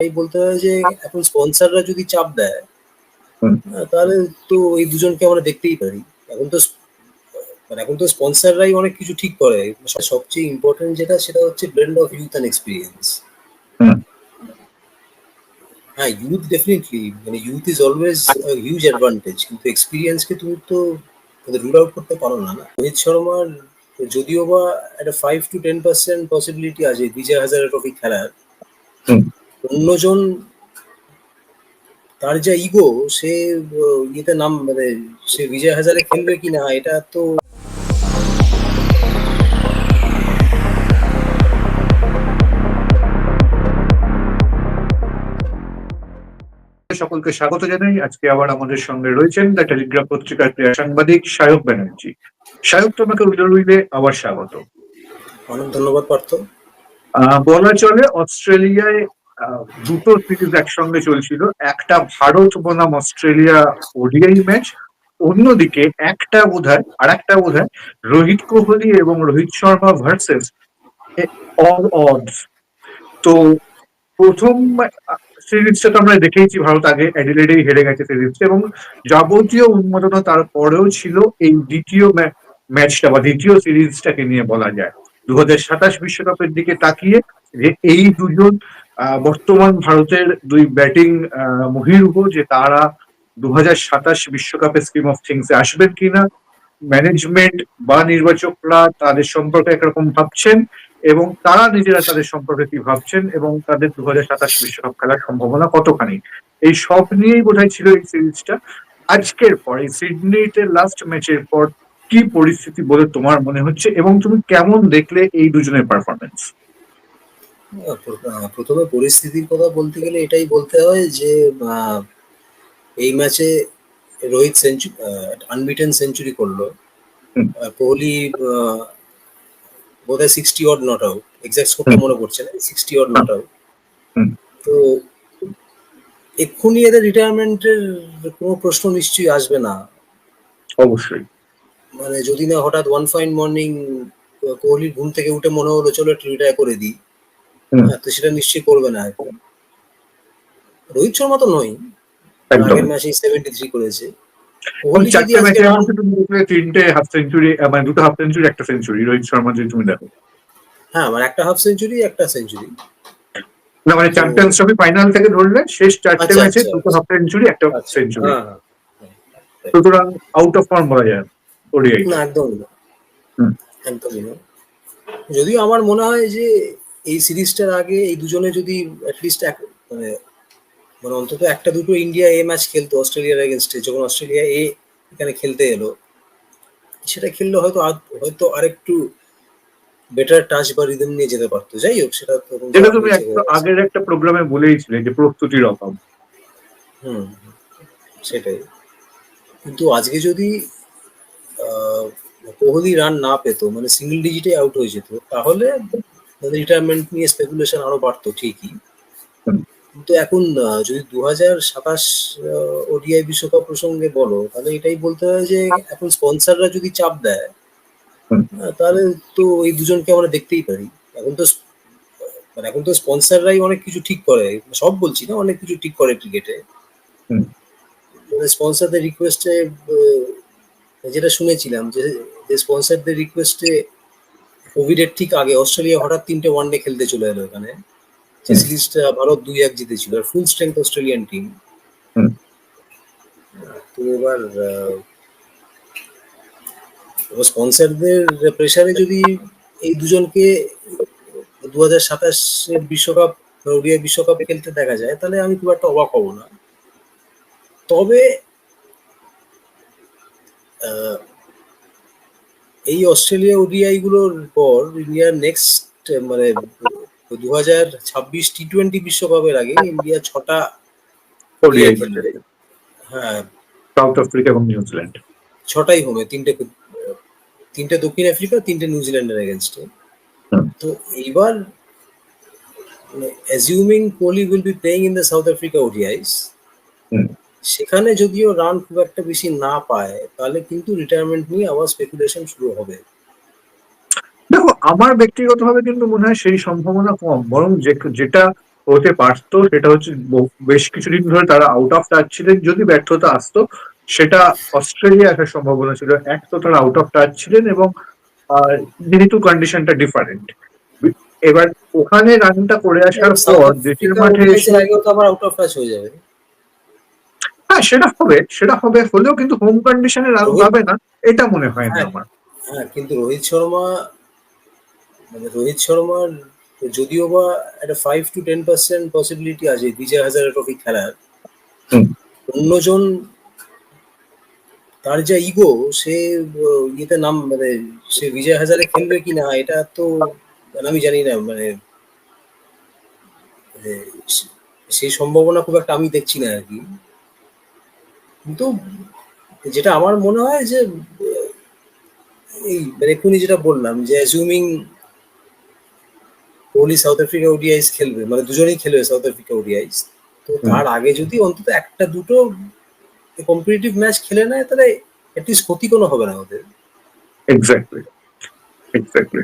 এই বলতে হয় যে এখন স্পন্সররা যদি চাপ দেয় তাহলে তো এই দুজনকে আমরা দেখতেই পারি। এখন তো মানে এখন তো স্পন্সররাই অনেক কিছু ঠিক করে। সবচেয়ে ইম্পর্টেন্ট যেটা সেটা হচ্ছে blend of youth and experience হ্যাঁ ইউথ ডেফিনেটলি মানে youth is always huge advantage কিন্তু এক্সপিরিয়েন্সকে তুমি তো রুল আউট করতে পারো না না? রোহিত শর্মার যদিও বা একটা five to ten percent possibility আছে বিজয় হাজারে ট্রফি খেলার। অন্যজন তার যা ইগো সে ইয়েতে নাম মানে সে বিজয় হাজারে খেলবে কিনা এটা তো সকলকে স্বাগত জানাই। আজকে আবার আমাদের সঙ্গে রয়েছেন দ্য টেলিগ্রাফ পত্রিকার ক্রীড়া সাংবাদিক সায়ক ব্যানার্জি। সায়ক তোমাকে উইলে আবার স্বাগত। অনেক ধন্যবাদ পার্থ। বলা চলে অস্ট্রেলিয়ায় দুটো সিরিজ একসঙ্গে চলছিল। একটা ভারত বনাম অস্ট্রেলিয়া ওডিআই ম্যাচ অন্যদিকে একটা বোধহয় আর একটা বোধহয় রোহিত কোহলি এবং Rohit Sharma versus all odds তো প্রথম সিরিজটা তো আমরা দেখেইছি, ভারত আগে অ্যাডিলেডেই হেরে গেছে সিরিজটা এবং যাবতীয় উন্মাদনা তারপরেও ছিল এই দ্বিতীয় ম্যাচটা বা দ্বিতীয় সিরিজটাকে নিয়ে বলা যায়। দু হাজার সাতাশ বিশ্বকাপের দিকে তাকিয়ে যে এই দুজন বর্তমান ভারতের দুই ব্যাটিং মহিরুহ যে তারা দু সাতাশ বিশ্বকাপের স্কিম অফ থিংসে আসবেন কিনা ম্যানেজমেন্ট বা নির্বাচকরা তাদের সম্পর্কে একরকম ভাবছেন, এবং তারা নিজেরা তাদের সম্পর্কে কি ভাবছেন, এবং তাদের দু সাতাশ বিশ্বকাপ খেলার সম্ভাবনা কতখানি? এই সব নিয়েই বোধহয় ছিল এই সিরিজটা। আজকের পর, এই সিডনিতে লাস্ট ম্যাচের পর কি পরিস্থিতি বলে তোমার মনে হচ্ছে, এবং তুমি কেমন দেখলে এই দুজনের পারফরমেন্স প্রথমে পরিস্থিতির কথা বলতে গেলে এটাই বলতে হয় যে এই ম্যাচে রোহিত সেঞ্চুরি আনবিটেন সেঞ্চুরি করল। কোহলি আহ, বোধহয় sixty odd not out exact স্কোরটা মনে পড়ছে না সিক্সটি অড নট আউট তো এক্ষুনি এদের রিটায়ারমেন্টের কোনো প্রশ্ন নিশ্চয়ই আসবে না। অবশ্যই। মানে যদি না হঠাৎ ওয়ান ফাইন মর্নিং কোহলির ঘুম থেকে উঠে মনে হলো চলো একটু রিটায়ার করে দিই। হ্যাঁ, তো সেটা নিশ্চয়ই করবে না রোহিত শর্মা তো নয়। একদম। আগের ম্যাচে সেভেন্টি থ্রি করেছে তিনটে হাফ সেঞ্চুরি মানে দুটো হাফ সেঞ্চুরি একটা সেঞ্চুরি রোহিত শর্মা যদি তুমি দেখো। হ্যাঁ মানে একটা হাফ সেঞ্চুরি একটা সেঞ্চুরি না মানে চ্যাম্পিয়ন্স ট্রফি ফাইনাল থেকে ধরলে শেষ চারটে আচ্ছা, ম্যাচে আচ্ছা, দুটো হাফ সেঞ্চুরি একটা সেঞ্চুরি হ্যাঁ হ্যাঁ। সুতরাং আউট অফ ফর্ম বলা যায়। ওডিআই না একদমই না। একদমই না। যদিও আমার মনে হয় যে এই সিরিজটার আগে এই দুজনে যদি অ্যাটলিস্ট এক মানে মানে অন্তত একটা দুটো ইন্ডিয়া এ ম্যাচ খেলতো অস্ট্রেলিয়ার এগেনস্টে যখন অস্ট্রেলিয়া এ এখানে খেলতে এলো সেটা খেললে হয়তো হয়তো আরেকটু বেটার টাচ বা রিদম নিয়ে যেতে পারতো। যাই হোক সেটা যেটা তুমি। আগের একটা প্রোগ্রামে বলেইছিলে যে প্রস্তুতির অভাব। হুম সেটাই। কিন্তু আজকে যদি আহ, কোহলি রান না পেতো মানে সিঙ্গেল ডিজিটে আউট হয়ে যেত তাহলে রিটায়ারমেন্ট নিয়ে স্পেকুলেশন আরও বাড়তো ঠিকই। কিন্তু এখন যদি দু হাজার সাতাশ ওডিআই বিশ্বকাপ প্রসঙ্গে বলো তাহলে এটাই বলতে হয় যে এখন স্পন্সররা যদি চাপ দেয় তাহলে তো এই দুজনকে আমরা দেখতেই পারি। এখন তো মানে এখন তো স্পন্সররাই অনেক কিছু ঠিক করে সব বলছি না অনেক কিছু ঠিক করে ক্রিকেটে। স্পন্সরদের রিকোয়েস্টে যেটা শুনেছিলাম যে স্পন্সরদের রিকোয়েস্টে কোভিডের ঠিক আগে অস্ট্রেলিয়া হঠাৎ তিনটে ওয়ানডে খেলতে চলে এলো এখানে। যে সিরিজটা ভারত দুই এক জিতেছিল। আর ফুল স্ট্রেংথ অস্ট্রেলিয়ান টিম তো এবার স্পন্সরদের প্রেসারে যদি এই দুজনকে দু হাজার সাতাশের বিশ্বকাপ ওডিআই বিশ্বকাপ খেলতে দেখা যায় তাহলে আমি খুব একটা অবাক হব না। তবে এই অস্ট্রেলিয়া ওডিআই গুলোর পর ইন্ডিয়ার নেক্সট মানে দু হাজার ছাব্বিশ টি টোয়েন্টি বিশ্বকাপের আগে ইন্ডিয়া ছটা হ্যাঁ। সাউথ আফ্রিকা এবং নিউজিল্যান্ড ছটাই হোমে তিনটে তিনটে দক্ষিণ আফ্রিকা তিনটে নিউজিল্যান্ডের এগেনস্টে তো এইবার assuming Kohli will be playing in the South Africa ODIs hmm. সেখানে যদিও রান খুব একটা বেশি না পায় তাহলে কিন্তু রিটায়ারমেন্ট নিয়ে আবার স্পেকুলেশন শুরু হবে। দেখো আমার ব্যক্তিগতভাবে কিন্তু মনে হয় সেই সম্ভাবনা কম বরং যেটা হতে পারতো সেটা হচ্ছে বেশ কিছুদিন ধরে তারা আউট অফ টাচ ছিলেন যদি ব্যর্থতা আসতো সেটা অস্ট্রেলিয়া আসার সম্ভাবনা ছিল। এক তো তারা আউট অফ টাচ ছিলেন এবং যেহেতু কন্ডিশনটা ডিফারেন্ট এবার ওখানে রানটা করে আসার পর দেশের মাঠে এসে তো আবার আউট অফ টাচ হয়ে যাবে। হ্যাঁ সেটা হবে সেটা হবে হলেও কিন্তু হোম কন্ডিশনে পাবে না এটা মনে হয় না হ্যাঁ। আমার হ্যাঁ কিন্তু রোহিত শর্মা মানে রোহিত শর্মার যদিও বা একটা five to ten percent possibility আছে বিজয় হাজারে ট্রফি খেলার অন্যজন তার যা ইগো সে ইয়েতে নাম মানে সে বিজয় হাজারে খেলবে কি না এটা তো মানে আমি জানি না মানে মানে সেই সম্ভাবনা খুব একটা আমি দেখছি না আর কি কিন্তু যেটা আমার মনে হয় যে এই মানে এক্ষুনি যেটা বললাম যে assuming Kohli South Africa ODIs খেলবে মানে দুজনেই খেলবে সাউথ আফ্রিকা ওডিআইস তো তার আগে যদি অন্তত একটা দুটো কম্পিটিটিভ ম্যাচ খেলে নেয় তাহলে অ্যাটলিস্ট ক্ষতি কোনো হবে না ওদের। এক্স্যাক্টলি এক্স্যাক্টলি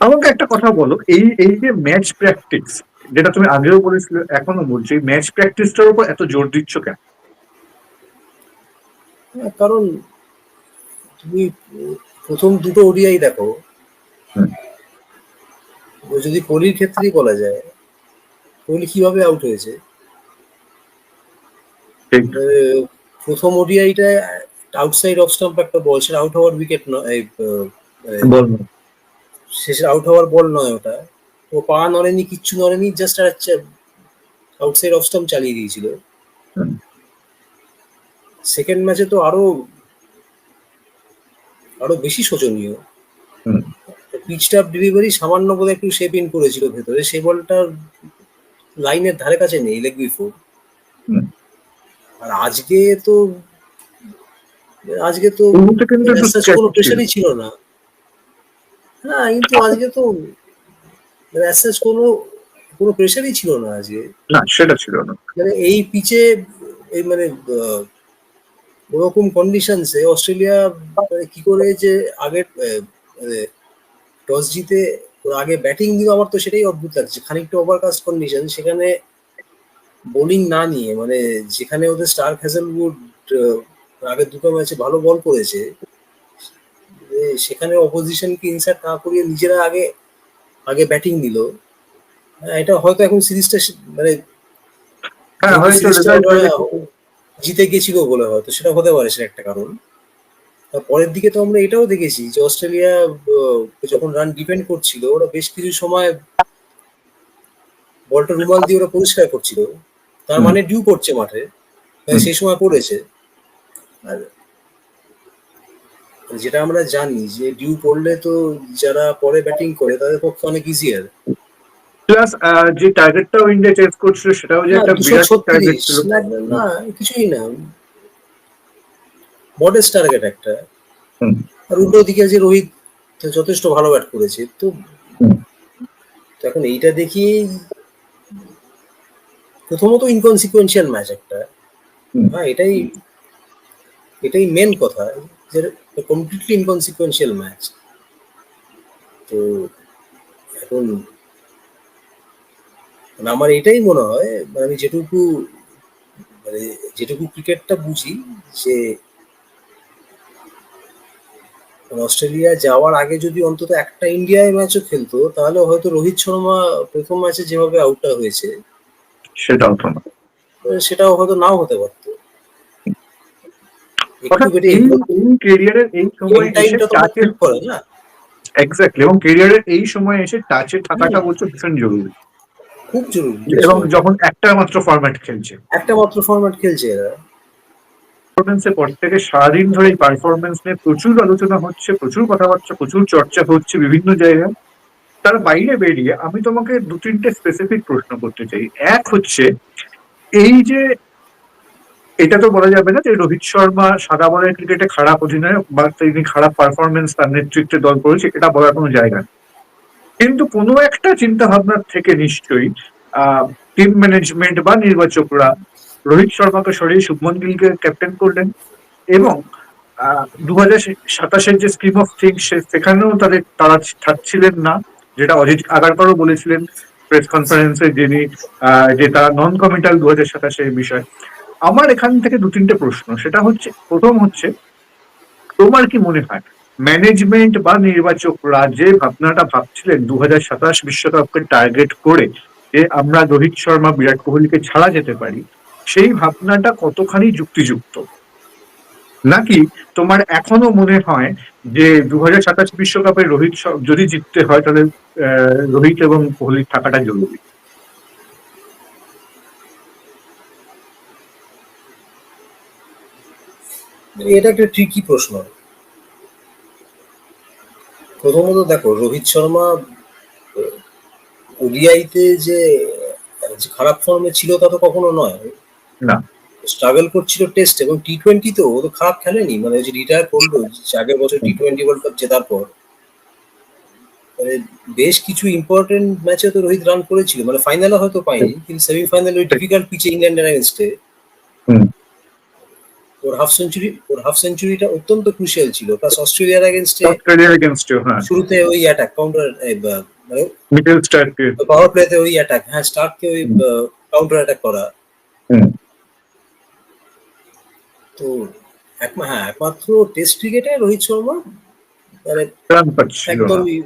আমাকে একটা কথা বলো এই এই যে ম্যাচ প্র্যাকটিস যেটা তুমি আগেও বলেছিলে এখনও বলছি ম্যাচ প্র্যাকটিসটার উপর এত জোর দিচ্ছ কেন? কারণ তুমি প্রথম দুটো ওডিআই দেখো। ও যদি কোহলির ক্ষেত্রেই বলা যায় কোহলি কীভাবে আউট হয়েছে? প্রথম ওডিআইটা আউটসাইড অফ স্টাম্প একটা বল সেটা আউট হওয়ার উইকেট নয় এই, আহ, মানে বল। শেষে আউট হওয়ার বল নয় ওটা। ও পা নড়েনি কিচ্ছু নড়েনি জাস্ট আউটসাইড অফ স্টাম্প চালিয়ে দিয়েছিল। সেকেন্ড ম্যাচে তো আরও আরও বেশি শোচনীয়। পিচটা ডেলিভারি সামান্য বোধহয় একটু শেপ ইন করেছিল ভেতরে। সেই বলটা লাইনের ধারে কাছে নেই লেগ বিফোর আর আজকে তো আজকে তো কোনো ছিল। প্রেশারই ছিল না। হ্যাঁ কিন্তু আজকে তো such কোনো কোনো প্রেশারই ছিল না আজকে। না সেটা ছিল না। মানে এই পিচে এই মানে ওরকম কন্ডিশনসে অস্ট্রেলিয়া মানে কি করে যে আগে মানে টস জিতে আগে ব্যাটিং দিল আমার তো সেটাই অদ্ভুত লাগছে। খানিকটা ওভারকাস্ট কন্ডিশন সেখানে বোলিং না নিয়ে মানে যেখানে ওদের স্টার হ্যাজেলউড আগের দুটো ম্যাচে ভালো বল করেছে সেখানে অপোজিশনকে ইনসার্ট না করিয়ে নিজেরা আগে আগে ব্যাটিং দিল। হ্যাঁ, এটা হয়তো এখন সিরিজটা মানে জিতে গেছিল বলে হয়তো সেটা হতে পারে সেটা একটা কারণ। পরের দিকে তো আমরা এটাও দেখেছি যে অস্ট্রেলিয়া যখন রান ডিপেন্ড করছিল ওরা বেশ কিছু সময় বলটা রুমাল দিয়ে ওরা পরিষ্কার করছিল। তার মানে ডিউ করছে মাঠে তাই সেই সময় পড়েছে। আর যেটা আমরা জানি যে ডিউ পড়লে তো যারা পরে ব্যাটিং করে তাদের পক্ষে অনেক ইজিয়ার প্লাস যে টার্গেটটাও ইন্ডিয়া চেস করছিল সেটাও যে একটা বিরাট টার্গেট ছিল। না কিছুই না। মডেস্ট টার্গেট একটা। আর উল্টো দিকে যে রোহিত যথেষ্ট ভালো ব্যাট করেছে তো এখন এইটা দেখি প্রথমত ইনকনসিকুয়েন্সিয়াল ম্যাচ একটা। হ্যাঁ এটাই এটাই মেন কথা যে কমপ্লিটলি ইনকনসিকুয়েন্সিয়াল ম্যাচ তো এখন মানে আমার এটাই মনে হয় মানে আমি যেটুকু মানে যেটুকু ক্রিকেটটা বুঝি যে অস্ট্রেলিয়া যাওয়ার আগে যদি অন্তত একটা ইন্ডিয়ায় ম্যাচও খেলতো তাহলে হয়তো রোহিত শর্মা প্রথম ম্যাচে যেভাবে আউটটা হয়েছে সেটাও তো না। সেটাও হয়তো নাও হতে পারতো। এক্স্যাক্টলি এবং ক্যারিয়ারের এই সময় এসে টাচে থাকাটা বলছো ভীষণ জরুরি। খুব জরুরি। এবং যখন একটা মাত্র ফরম্যাট খেলছে। একটা মাত্র ফরম্যাট খেলছে এরা। পারফরমেন্সের পর থেকে সারাদিন ধরে এই পারফরমেন্স নিয়ে প্রচুর আলোচনা হচ্ছে প্রচুর কথাবার্তা প্রচুর চর্চা হচ্ছে বিভিন্ন জায়গায়। তার বাইরে বেরিয়ে আমি তোমাকে দু তিনটে স্পেসিফিক প্রশ্ন করতে চাই। এক হচ্ছে এই যে এটা তো বলা যাবে না যে রোহিত শর্মা সাদা বলের ক্রিকেটে খারাপ অধিনায়ক বা তিনি খারাপ পারফরমেন্স তার নেতৃত্বে দল করেছে এটা বলার কোনো জায়গা নেই। কিন্তু কোনো একটা চিন্তা ভাবনার থেকে নিশ্চয়ই টিম ম্যানেজমেন্ট বা নির্বাচকরা রোহিত শর্মাকে সরিয়ে শুভমন গিলকে ক্যাপ্টেন করলেন এবং দু হাজার সাতাশের যে স্কিম অফ থিংস সেখানেও তাদের তারা থাকছিলেন না, যেটা অজিত আগারকারও বলেছিলেন প্রেস কনফারেন্সে যিনি যে তারা নন কমিটাল দু হাজার সাতাশে বিষয়। আমার এখান থেকে দু তিনটে প্রশ্ন। সেটা হচ্ছে, প্রথম হচ্ছে, তোমার কি মনে হয়? ম্যানেজমেন্ট বা নির্বাচকরা যে ভাবনাটা ভাবছিলেন দু হাজার সাতাশ বিশ্বকাপকে টার্গেট করে যে আমরা রোহিত শর্মা, বিরাট কোহলিকে ছাড়া যেতে পারি, সেই ভাবনাটা কতখানি যুক্তিযুক্ত? নাকি তোমার এখনও মনে হয় যে দু হাজার সাতাশ বিশ্বকাপে রোহিত যদি জিততে হয় তাহলে রোহিত এবং কোহলি থাকাটা জরুরি? এটা একটা ট্রিকি প্রশ্ন। প্রথমত দেখো রোহিত শর্মা ওডিআইতে যে যে খারাপ ফর্মে ছিল তা তো কখনো নয়। না। স্ট্রাগল করছিল টেস্ট এবং টি টোয়েন্টি তো ও তো খারাপ খেলেনি। মানে ওই যে রিটায়ার করল যে আগের বছর টি টোয়েন্টি ওয়ার্ল্ড কাপ জেতার পর। মানে বেশ কিছু ইম্পর্টেন্ট ম্যাচে তো রোহিত রান করেছিল। মানে ফাইনালে হয়তো পাইনি কিন্তু সেমিফাইনালে ওই ডিফিকাল্ট পিচে ইংল্যান্ডের এগেনস্টে। ওর হাফ সেঞ্চুরি ওর হাফ সেঞ্চুরিটা অত্যন্ত ক্রুশিয়াল ছিল প্লাস অস্ট্রেলিয়ার এগেনস্টে অস্ট্রেলিয়ার এগেনস্টেও হ্যাঁ। শুরুতে ওই অ্যাটাক কাউন্টার মানে মিডল স্টারকে পাওয়ার প্লেতে ওই অ্যাটাক হ্যাঁ স্টার্ককে ওই কাউন্টার অ্যাটাক করা। তো একমা হ্যাঁ একমাত্র টেস্ট ক্রিকেটে রোহিত শর্মা মানে একদমই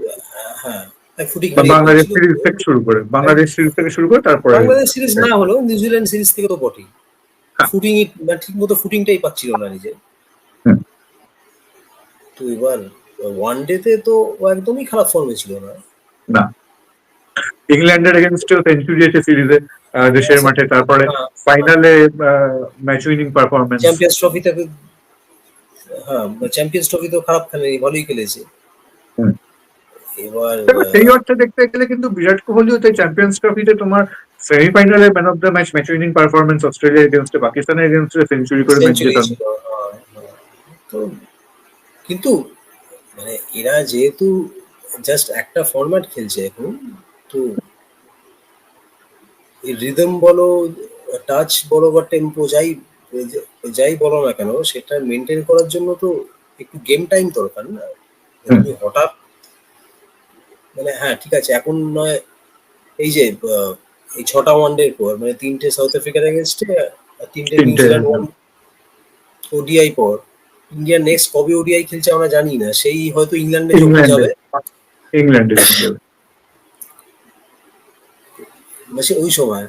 হ্যাঁ। ফুটিং বাংলাদেশ সিরিজ থেকে শুরু করে বাংলাদেশ সিরিজ থেকে শুরু করে তারপরে বাংলাদেশ সিরিজ না হলেও নিউজিল্যান্ড সিরিজ থেকে তো বটেই হ্যাঁ। ফুটিং ঠিক মতো ফুটিংটাই পাচ্ছিল না নিজে। তো এবার ওয়ান ডেতে তো একদমই খারাপ ফর্মে ছিল না। না। ইংল্যান্ডের এগেনস্টেও সেঞ্চুরি আছে সিরিজে দেশের মাঠে তারপরে হ্যাঁ। ফাইনালে ম্যাচ উইনিং পারফরমেন্স চ্যাম্পিয়ন্স ট্রফিতে হ্যাঁ চ্যাম্পিয়ন্স ট্রফি তো খারাপ খেলেনি ভালোই খেলেছে। এবার সেই অর্থে দেখতে গেলে কিন্তু বিরাট কোহলিও তো চ্যাম্পিয়ন্স ট্রফিতে তোমার সেমিফাইনালে man of the match match winning performance Australia এগেনস্টে পাকিস্তানের এগেনস্টে সেঞ্চুরি করে ম্যাচ জেতানো। তো কিন্তু মানে এরা যেহেতু জাস্ট একটা ফরম্যাট খেলছে এখন তো এই রিদম বলো টাচ বলো বা টেম্পো যাই যাই বলো না কেন সেটা মেনটেন করার জন্য তো একটু গেম টাইম দরকার না। হঠাৎ মানে হ্যাঁ ঠিক আছে। এখন নয় এই যে এই ছটা ওয়ানডের পর মানে তিনটে সাউথ আফ্রিকার এগেনস্টে তিনটে তিনটে, নিউজিল্যান্ড ওয়ান ওডিআই পর। ইন্ডিয়া নেক্সট কবে ওডিআই খেলছে আমরা জানি না। সেই হয়তো ইংল্যান্ডে ইংল্যান্ডে যাবে। ইংল্যান্ডে মানে ওই সময়।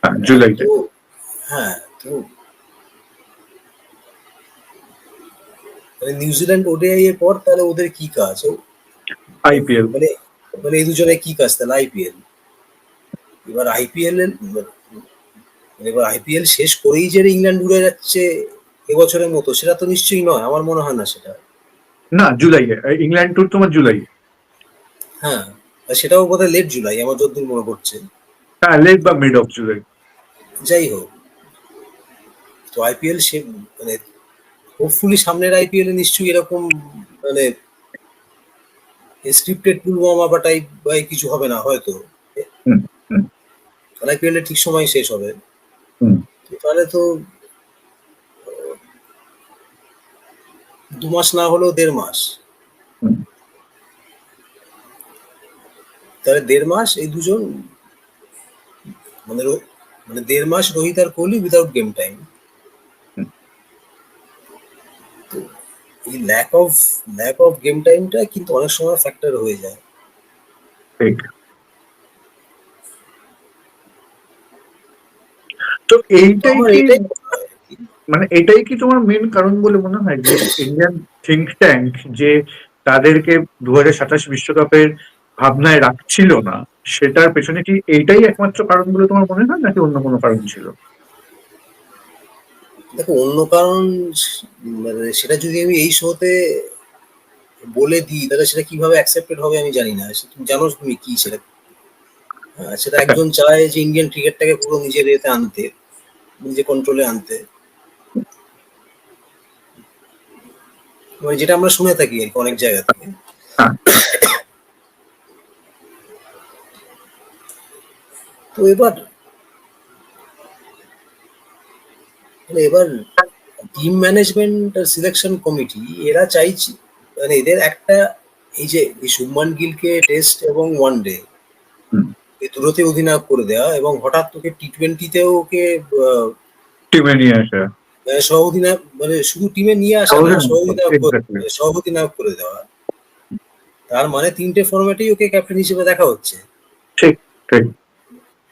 হ্যাঁ, জুলাইতে। হ্যাঁ তো। মানে নিউজিল্যান্ড ওডিআই এর পর তাহলে ওদের কি কাজ? আইপিএল মানে মানে এই দুজনে কি কাজ তাহলে? আইপিএল এবার আইপিএল এবার আইপিএল শেষ করেই যে ইংল্যান্ড উড়ে যাচ্ছে এবছরের মতো সেটা তো নিশ্চয়ই নয় আমার মনে হয় না সেটা। না জুলাইয়ে ইংল্যান্ড ট্যুর তোমার জুলাই হ্যাঁ আর সেটাও বোধহয় লেট জুলাই আমার যতদূর মনে পড়ছে। হ্যাঁ লেট বা মিড অফ জুলাই। যাই হোক তো আইপিএল সে মানে হোপফুলি সামনের আইপিএল এ নিশ্চয়ই এরকম মানে স্ক্রিপ্টেড পুলওয়ামা বা টাইপ বা কিছু হবে না হয়তো। আইপিএল এর ঠিক সময় শেষ হবে। তাহলে তো দু মাস না হলেও দেড় মাস। তাহলে দেড় মাস এই দুজন মানে মানে দেড় মাস রোহিত আর কোহলি উইদাউট গেম টাইম এই lack of lack of game টাইমটা কিন্তু অনেক সময় ফ্যাক্টর হয়ে যায়। ঠিক। তো এইটাই মানে এটাই কি তোমার মেন কারণ বলে মনে হয়? যে ইন্ডিয়ান থিঙ্ক ট্যাঙ্ক যে তাদেরকে দু সাতাশ বিশ্বকাপের ভাবনায় রাখছিল না সেটার পেছনে কি এইটাই একমাত্র কারণ বলে তোমার মনে হয় নাকি অন্য কোনো কারণ ছিল? দেখো অন্য কারণ মানে সেটা যদি আমি এই শোতে বলে দিই তাহলে সেটা কীভাবে অ্যাকসেপ্টেড হবে আমি জানি না। তুমি জানো তুমি কি সেটা। সেটা একজন চায় যে ইন্ডিয়ান ক্রিকেটটাকে পুরো নিজের এতে আনতে নিজে কন্ট্রোলে আনতে। মানে যেটা আমরা শুনে থাকি আর কি অনেক জায়গা থেকে। হ্যাঁ। তো এবার মানে এবার টিম ম্যানেজমেন্ট সিলেকশন কমিটি এরা চাইছে মানে এদের একটা এই যে শুভমান গিলকে টেস্ট এবং ওয়ান ডে দুটোতে অধিনায়ক করে দেওয়া এবং হঠাৎ তোকে টি টোয়েন্টিতেও ওকে টিমে নিয়ে আসা। মানে সহ অধিনায়ক মানে শুধু টিমে নিয়ে আসা সহ অধিনায়ক করে দেওয়া। তার মানে তিনটে ফরম্যাটেই ওকে ক্যাপ্টেন হিসেবে দেখা হচ্ছে। ঠিক ঠিক।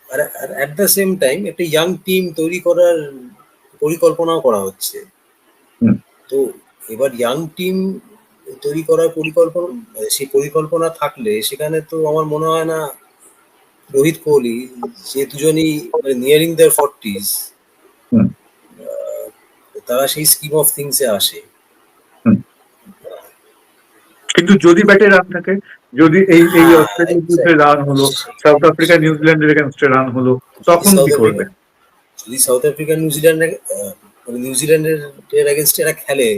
আর অ্যাট দ্য সেম টাইম একটা ইয়াং টিম তৈরি করার পরিকল্পনাও করা হচ্ছে। তো এবার ইয়াং টিম তৈরি করার পরিকল্পনা সেই পরিকল্পনা থাকলে সেখানে তো আমার মনে হয় না রোহিত কোহলি যে দুজনই নিয়ারিং দেয়ার ফর্টিস। তারা সেই স্কিম অফ থিংস এ আসে। কিন্তু যদি ব্যাটে রান থাকে যদি এই এই অস্ট্রেলিয়ার বিরুদ্ধে রান হলো সাউথ আফ্রিকা নিউজিল্যান্ডের এগেনস্টে রান হলো তখন কি করবে? যদি সাউথ আফ্রিকা নিউজিল্যান্ডের মানে নিউজিল্যান্ডের এর এগেনস্টে এরা খেলে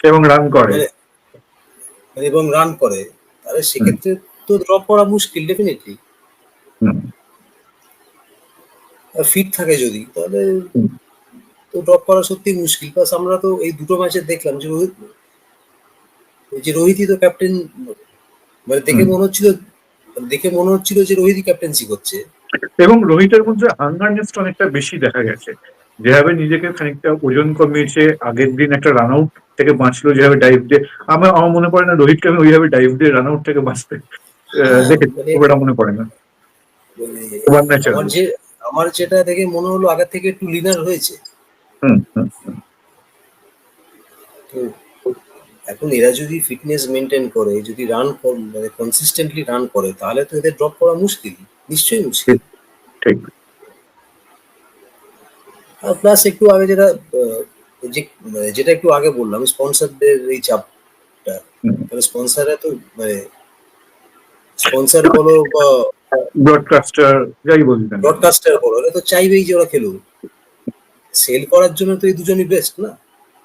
এবং রান করে। মানে মানে এবং রান করে তাহলে সেক্ষেত্রে তো ড্রপ করা মুশকিল ডেফিনেটলি ফিট থাকে যদি তাহলে তো ড্রপ করা সত্যি মুশকিল। প্লাস আমরা তো এই দুটো ম্যাচে দেখলাম যে রোহিত যে রোহিতই তো ক্যাপ্টেন মানে দেখে মনে হচ্ছিল দেখে মনে হচ্ছিল যে রোহিতই ক্যাপ্টেন্সি করছে। এবং রোহিতের মধ্যে হাঙ্গারনেসটা অনেকটা বেশি দেখা গেছে। যেভাবে নিজেকে খানিকটা ওজন কমিয়েছে আগের দিন একটা রান আউট থেকে বাঁচলো যেভাবে ডাইভ দিয়ে আমার আমার মনে পড়ে না রোহিতকে আমি ওইভাবে ডাইভ দিয়ে রান আউট থেকে বাঁচতে দেখেছি মানে- খুব মনে পড়ে না। মানে আমার যেটা দেখে মনে হলো আগের থেকে একটু লিনার হয়েছে। হুম হুম হুম। এখন এরা যদি ফিটনেস মেনটেন করে যদি রান মানে কনসিস্টেন্টলি রান করে তাহলে তো এদের ড্রপ করা মুশকিল। নিশ্চয়ই মুশকিল ঠিক আর প্লাস একটু আগে যেটা মানে যেটা একটু আগে বললাম স্পন্সরদের এই চাপটা। হুম। মানে স্পন্সররা তো মানে স্পন্সর বলো বা ব্রডকাস্টার যাই বলি ব্রডকাস্টার বলো ওরা তো চাইবেই যে ওরা খেলুক। সেল করার জন্য তো এই দুজনই বেস্ট না?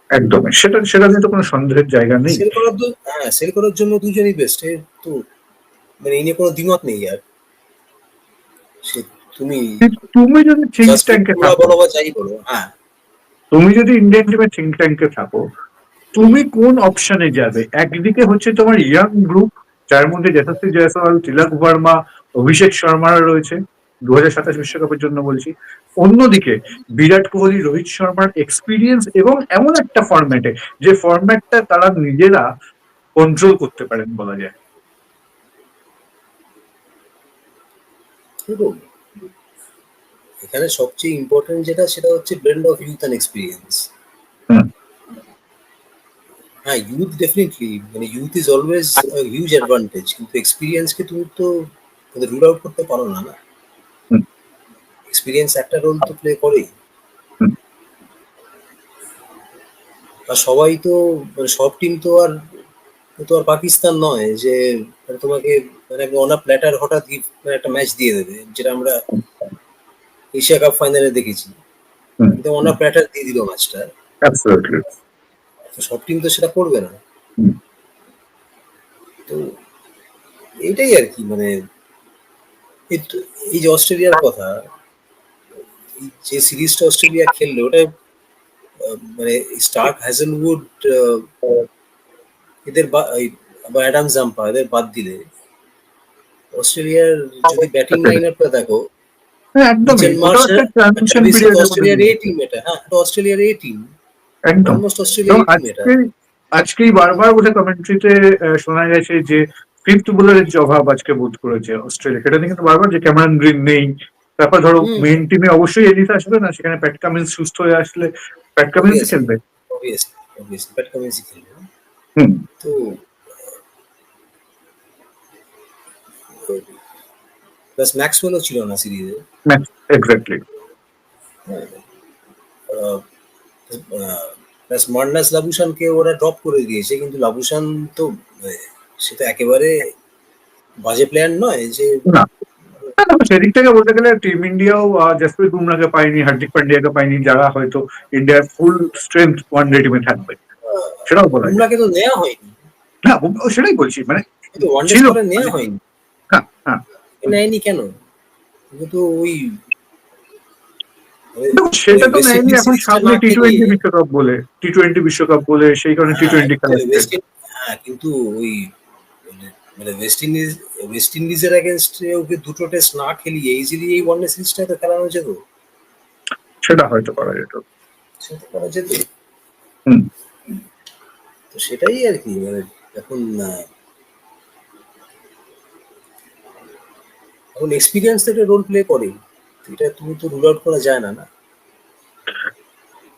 একদমই সেটা সেটা নিয়ে তো কোনো সন্দেহের জায়গা নেই। সেল করার হ্যাঁ সেল করার জন্য দুজনই বেস্ট এর তো মানে এই নিয়ে কোনো দ্বিমত নেই আর। সে তুমি তুমি যদি থিঙ্ক ট্যাঙ্কে থাকো। বলো বা যাই বলো হ্যাঁ। তুমি যদি ইন্ডিয়ান টিমের থিঙ্ক ট্যাঙ্কে থাকো তুমি কোন অপশনে যাবে? একদিকে হচ্ছে তোমার ইয়াং গ্রুপ যার মধ্যে যশস্বী জয়সওয়াল তিলক ভার্মা অভিষেক শর্মারা রয়েছে দু হাজার সাতাশ বিশ্বকাপের জন্য বলছি। অন্যদিকে বিরাট কোহলি রোহিত শর্মার এক্সপিরিয়েন্স এবং এমন একটা ফরম্যাটে যে ফরম্যাটটা তারা নিজেরা কন্ট্রোল করতে পারেন বলা যায়। এখানে সবচেয়ে ইম্পর্টেন্ট যেটা সেটা হচ্ছে blend of youth and experience হ্যাঁ ইউথ ডেফিনেটলি মানে youth is always huge advantage কিন্তু এক্সপিরিয়েন্সকে তুমি তো রুল আউট করতে পারো না না? এক্সপিরিয়েন্স একটা রোল তো প্লে করেই। আর সবাই তো মানে সব টিম তো আর তো আর পাকিস্তান নয় যে মানে তোমাকে মানে অন প্ল্যাটার হঠাৎ একটা ম্যাচ দিয়ে দেবে যেটা আমরা এশিয়া কাপ ফাইনালে দেখেছি। কিন্তু অন প্ল্যাটার দিয়ে দিল ম্যাচটা সব টিম তো সেটা করবে না। তো এটাই আর কি মানে এই যে অস্ট্রেলিয়ার কথা যে সিরিজটা অস্ট্রেলিয়া খেললো ওটা মানে স্টার্ক হ্যাজেলউড এদের বা অ্যাডাম জাম্পা এদের বাদ দিলে অস্ট্রেলিয়ার যদি ব্যাটিং লাইন আপটা দেখো হ্যাঁ অস্ট্রেলিয়ার এ টিম এটা। হ্যাঁ অস্ট্রেলিয়ার এ টিম একদম। অস্ট্রেলিয়ার টিম এটা। আজকেই বারবার বোধহয় কমেন্ট্রিতে শোনা গেছে যে ফিফথ বোলারের যে অভাব আজকে বোধ করেছে অস্ট্রেলিয়া। সেটা নিয়ে কিন্তু বারবার যে ক্যামেরন গ্রিন নেই। তারপর ধরো। মেইন টিমে অবশ্যই এলিস আসবে না সেখানে প্যাট কামিন্স সুস্থ হয়ে আসলে প্যাট কামিন্স খেলবে। অবভিয়াসলি অবভিয়াসলি ব্যাট কামিন্সই খেলবে। হুম। তো প্লাস ম্যাক্সওয়েলও ছিল না সিরিজে এক্স্যাক্টলি প্লাস মার্নাস লাবুশানকে ওরা ড্রপ করে দিয়েছে কিন্তু লাবুশান তো সে তো একেবারে বাজে প্লেয়ার নয় যে সেদিক থেকে বলতে গেলে টিম ইন্ডিয়াও জাসপ্রীত বুমরাকে পায়নি হার্দিক পান্ডিয়াকে পায়নি যারা হয়তো ইন্ডিয়ার ফুল স্ট্রেংথ ওয়ান ডে টিমে থাকবে সেটাও বলা বুমরাকে তো নেওয়া হয়নি। না সেটাই বলছি মানে কিন্তু ওয়ান ডে ছিল। নেওয়া হয়নি। হ্যাঁ হ্যাঁ নেয়নি কেন? কিন্তু ওই সেটা তো নেয়নি এখন সামনে টি টোয়েন্টি বিশ্বকাপ বলে টি টোয়েন্টি বিশ্বকাপ বলে সেই কারণে টি টোয়েন্টি হ্যাঁ, ওয়েস্ট ইন্ডিজ হ্যাঁ কিন্তু ওই মানে- ওয়েস্ট ইন্ডিজ ওয়েস্ট ইন্ডিজের অ্যাগেনস্টে ওকে দুটো টেস্ট না খেলিয়ে ইজিলি এই ওয়ান ডে সিরিজটা তো খেলানো যেত। সেটা হয়তো করা যেত। সেটা করা যেত। তো সেটাই আর কি মানে এখন এখন এক্সপিরিয়েন্স থেকে রোল প্লে করে এটা তুমি তো রুল আউট করা যায় না না?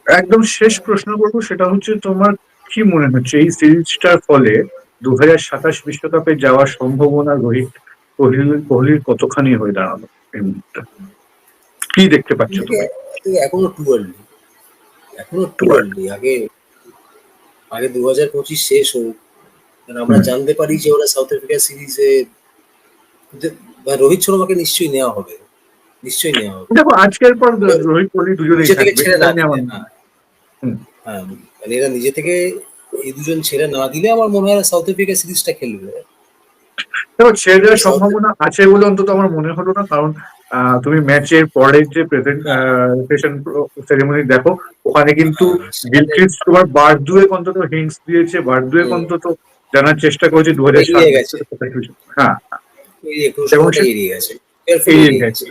একদম শেষ প্রশ্ন করব সেটা হচ্ছে তোমার কি মনে হচ্ছে? এই সিরিজটার ফলে দু হাজার সাতাশ বিশ্বকাপে যাওয়ার সম্ভাবনা রোহিত কোহলি কোহলির কতখানি হয়ে দাঁড়াল এই মুহূর্তে? কি দেখতে পাচ্ছ তুমি? এখনও টু আর্লি এখনও টু আর্লি আগে আগে দু হাজার পঁচিশ শেষ হোক। আমরা জানতে পারি যে ওরা সাউথ আফ্রিকা সিরিজে রোহিত শর্মাকে নিশ্চয়ই নেওয়া হবে। নিশ্চয়ই নেওয়া হবে। দেখো আজকের পর রোহিত কোহলি দুজনেই থাকবে ছেড়ে না হ্যাঁ। হ্যাঁ মানে এরা নিজে থেকে এই দুজন ছেড়ে না দিলে আমার মনে হয় সাউথ আফ্রিকা সিরিজটা খেলবে। দেখো ছেড়ে দেওয়ার সম্ভাবনা আছে বলে অন্তত আমার মনে হলো না কারণ তুমি ম্যাচের পরের যে প্রেজেন্টেশন সেরেমনি দেখো ওখানে কিন্তু গিলক্রিস্ট তোমার বার দুয়েক অন্তত হিংস দিয়েছে বার দুয়েক অন্তত জানার চেষ্টা করেছে দু হাজার হ্যাঁ এড়িয়ে গেছে। এড়িয়ে গেছে।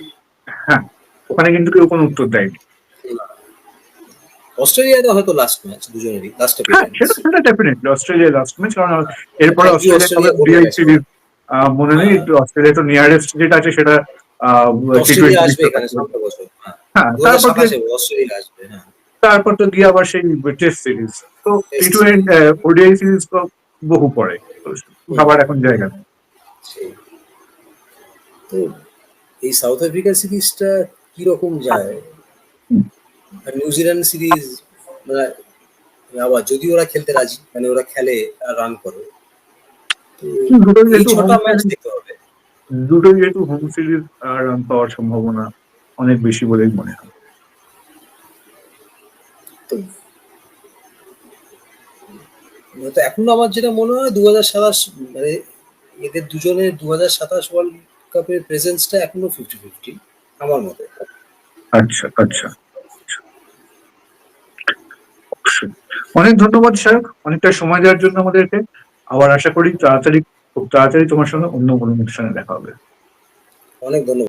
হ্যাঁ ওখানে কিন্তু কেউ কোনো উত্তর দেয়নি। অস্ট্রেলিয়াতে হয়তো লাস্ট ম্যাচ দুজনেরই লাস্ট হ্যাঁ সেটা সেটা ডেফিনেটলি অস্ট্রেলিয়া লাস্ট ম্যাচ কারণ এরপরে অস্ট্রেলিয়া ওডিআই সিরিজ মনে নেই হ্যাঁ। অস্ট্রেলিয়া তো নিয়ারেস্ট যেটা আছে সেটা হ্যাঁ। হ্যাঁ দু হাজার তারপর সাতাশে অস্ট্রেলিয়া আসবে হ্যাঁ। তারপর তো গিয়ে আবার সেই টেস্ট সিরিজ তো Test T twenty ODI series তো বহু পরে তো আবার এখন জায়গা। নেই। তো এই সাউথ আফ্রিকা সিরিজটা কীরকম যায়? আর নিউজিল্যান্ড সিরিজ মানে আবার যদি ওরা খেলতে রাজি মানে ওরা খেলে আর রান করে এই যেহেতু হোম সিরিজ রান পাওয়ার সম্ভাবনা অনেক বেশি বলেই মনে হয়। তো তো এখন আমার যেটা মনে হয় দু হাজার সাতাশ মানে এদের দুজনের দু হাজার সাতাশ ওয়ার্ল্ড কাপের প্রেজেন্সটা এখনও ফিফটি ফিফটি আমার মতে। আচ্ছা আচ্ছা। অনেক ধন্যবাদ স্যার। অনেকটা সময় দেওয়ার জন্য আমাদেরকে। আবার আশা করি তাড়াতাড়ি খুব তাড়াতাড়ি তোমার সঙ্গে অন্য কোনো অনুষ্ঠানে দেখা হবে। অনেক ধন্যবাদ।